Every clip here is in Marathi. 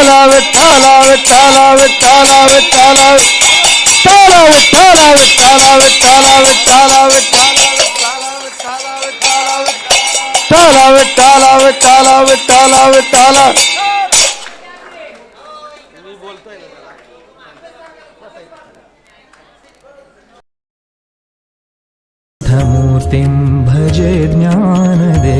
విఠాలా విఠాలా విఠాలా విఠాలా విఠాలా విఠాలా విఠాలా విఠాలా విఠాలా విఠాలా విఠాలా విఠాలా విఠాలా విఠాలా విఠాలా मूर्तिं भजे ज्ञानदे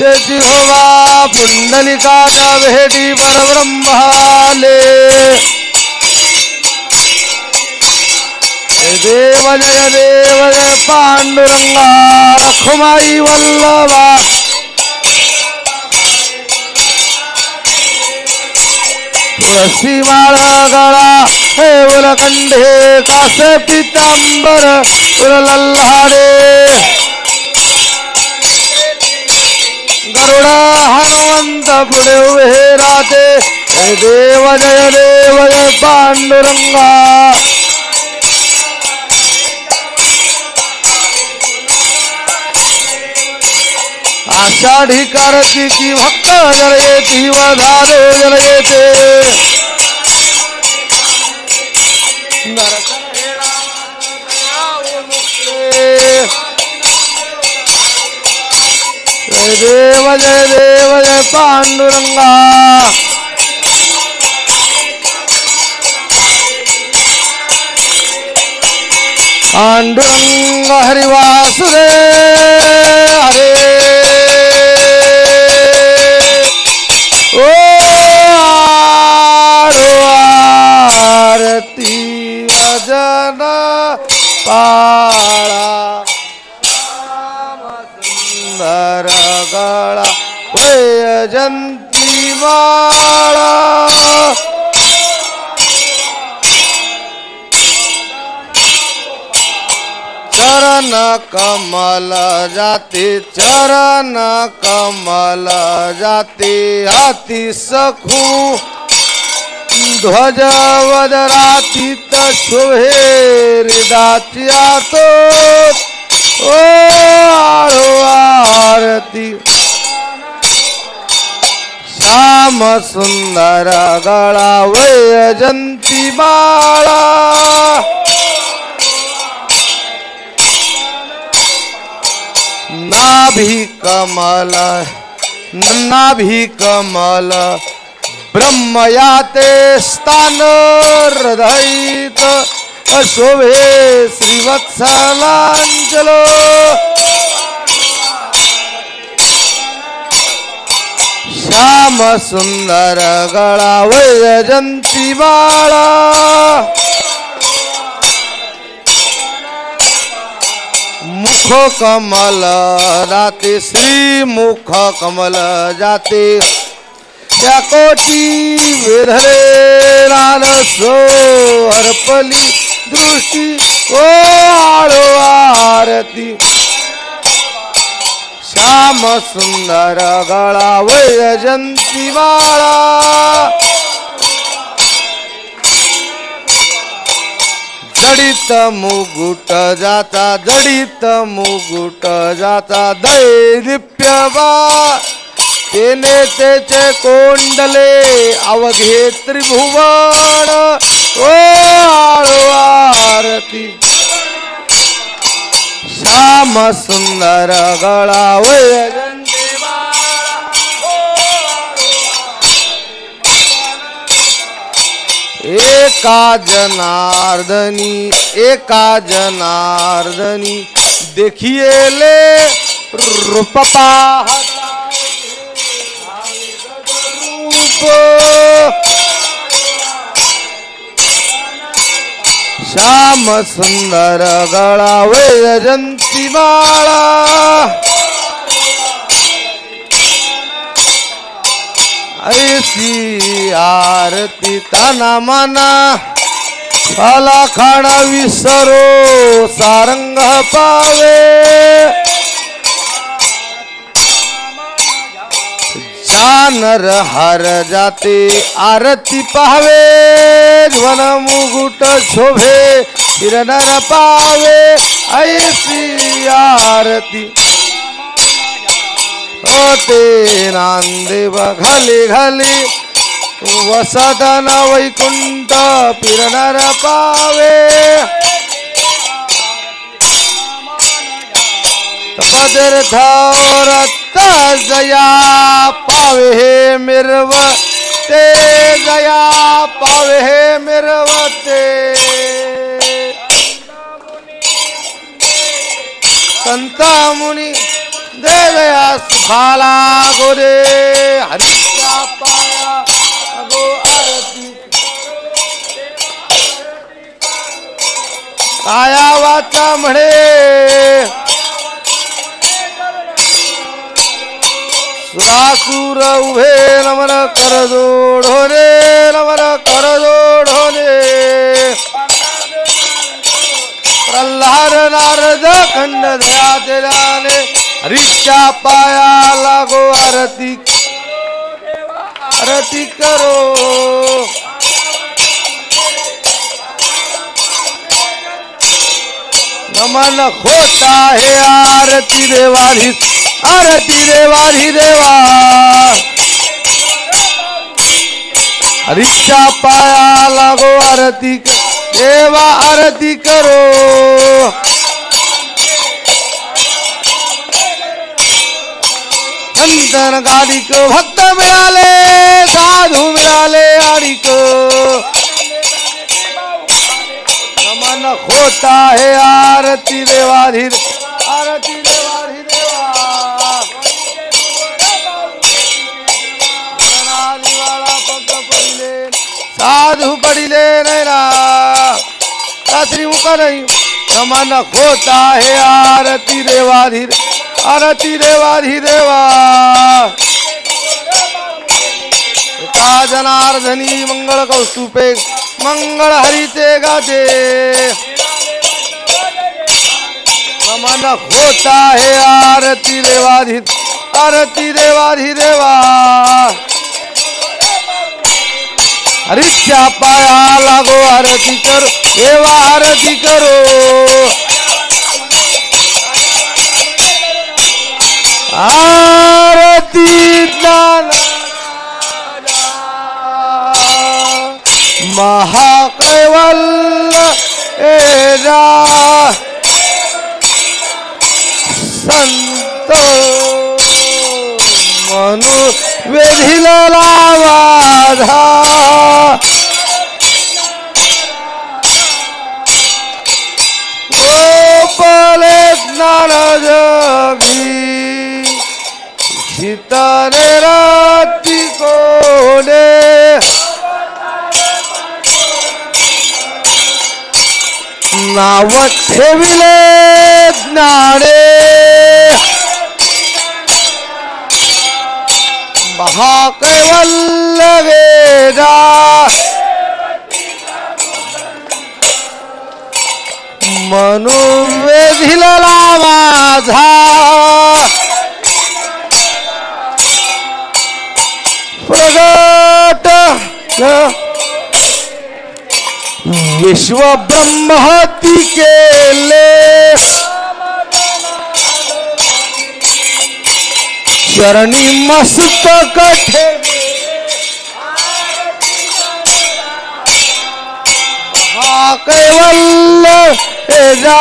शेती होवा पुंडलिकाच्या भेटी परब्रह्माले देव जय देव जय पांडुरंगा रखुमाई वल्लभा। तुळसी माळ गळा हे उलकंठे कासे पितांबर उरलल्हाडे गरुड हनुमंत उभे राहते हे देव जय देव जय पांडुरंगा आषाढी कार्तिकी भक्त जल येती वधारो जल येते జయ దేవ జయ దేవ జయ పాండురంగా पांडुरंग हरिवासुदेव सुंदर गळा वैजंती माळा चरण कमल जाते चरण कमल जाते हाती सखू. ध्वज वदरातीत शोभे हृदाची आतो सुंदर गळा वैजंती बाळा नाभी कमल नाभी कमल ब्रह्मयाते स्थान हृदयित शोभे श्रीवत्सलांजलो श्याम सुंदर गळा वैजंती बाळा मुख कमल जाते श्री मुख कमल जाते त्या कोटी विधरे रान सो हरपली दृष्टी ओ श्याम सुंदर गळा वैजंती वाळा. जडित मुगुट जाता जडित मुगुट जाता दैदिप्य तेने तेचे कोंडले अवघे त्रिभुवन. ओ आळो आरती. श्याम सुंदर गळा एका जनार्दनी एका जनार्दनी देखिएले रूपपा रूप श्याम सुंदर गळा वैजंती माळा. ऐसी आरती तना मना. फला खाणा विसरो सारंग पावे. जानर हर जाते आरती पाहावे ध्वन मुगुट शोभे किरणर पावे ऐसी आरती. होते नांदेव घाली घाली वसदन वैकुंठ फिरणार पावे पदर्थावरत जया पावे हे मिरव? ते जया पावे हे मिरवते संता मुनी दे दया सुखाला गोरे। हरिच्या पाया अगो आरती। काया वाचा म्हणे। सुरासुर उभे नमन कर जोड रे नमन कर जोड रे प्रल्हाद नारद खंड दयाचे जाणे हरीच्या पाया लागो आरती आरती करो। नमन होता है आरती देवारी आरती देवारी देवा। रिक्शा पाया लागो आरती क- देवा आरती करो। संतन गालिक भक्त मिळाले साधू मिळाले आणिक नमन होत होता है आरती देवाधीर। साधू पडिले नैना रात्री मुख नाही. नमन होता है आरती देवाधीर आरती देवाधी देवा. का जनार्दनी मंगळ कौस्तुपे मंगळ हरीचे गाते नमन होता है आरती देवाधी आरती देवाधी देवा. हरीच्या पाया लागो आरती करो देवा आरती करो. आरती ज्ञान महाकैवल्य एरा संत मनु वेधिला वाधा ज्ञान जगी शीतने राती कोणे. नाव ठेविले ज्ञाने. महाकैवल्ल वेदा मनु वेधिला माझा. प्रगट विश्व ब्रह्मती केले. चरणी मस्तक कठे. हा कैवल्य तेजा.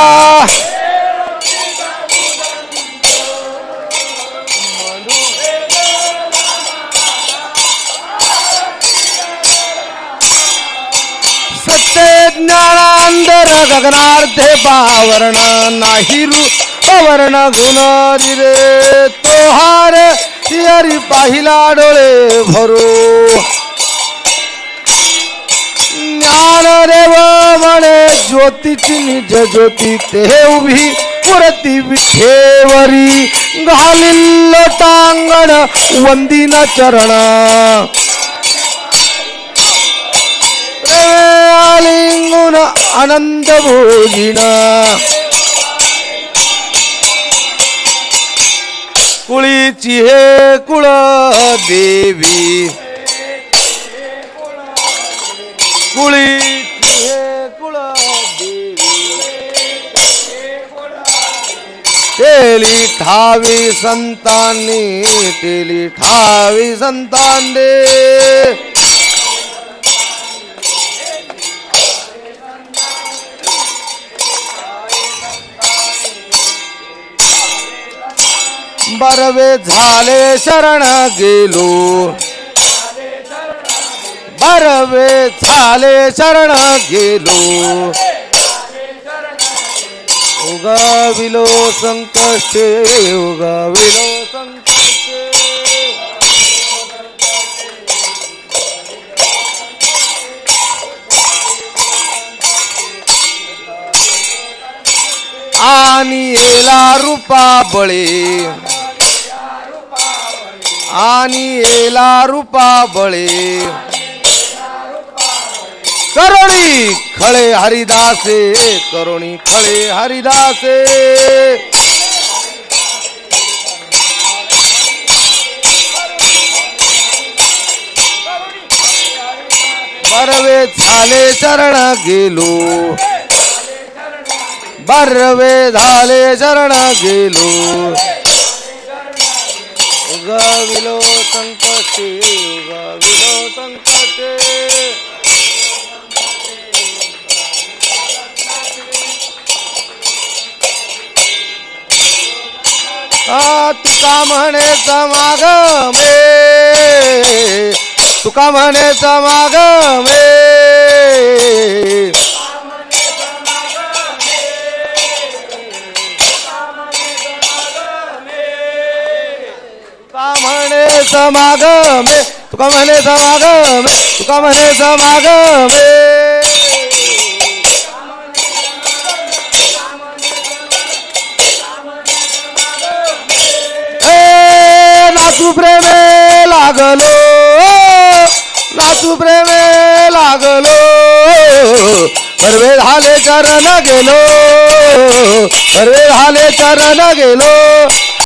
ज्ञानांतर गगनार्थे पावरण नाही रु वर्ण गुणारी रे. तोहार हरी पाहिला डोळे भरो. ज्ञानदेव म्हणे ज्योतीची निज ज्योती ते उभी पुरती विठेवरी. घालिल्ल टांगण वंदिन चरण. आलिंगुन आनंद भोगिन कुळीची हे कुळ देवी कुळीची हे कुळ देवी तेली ठावी संतांनी तेली ठावी संतांडे बरवे झाले शरण गेलो. बरवे झाले शरण गेलो. उगाविलो संकटे उगाविलो आणि येला रूपा बळे. आणि येला रूपा बळे. करुणी खळे हरिदासे करुणी खळे हरिदासे. बरवे झाले चरण गेलो. बरवे झाले चरण गेलो. उगाविलो संकटे उगाविलो संकटे। तुका म्हणे समाग मे. तुका म्हणे समाग मे. तुका म्हणे समागमे तुका म्हणे समागमे तुका म्हणे समागमे. नाचू प्रेमे लागलो नाचू प्रेमे लागलो. परवे झाले चरण गेलो परवे झाले चरण गेलो.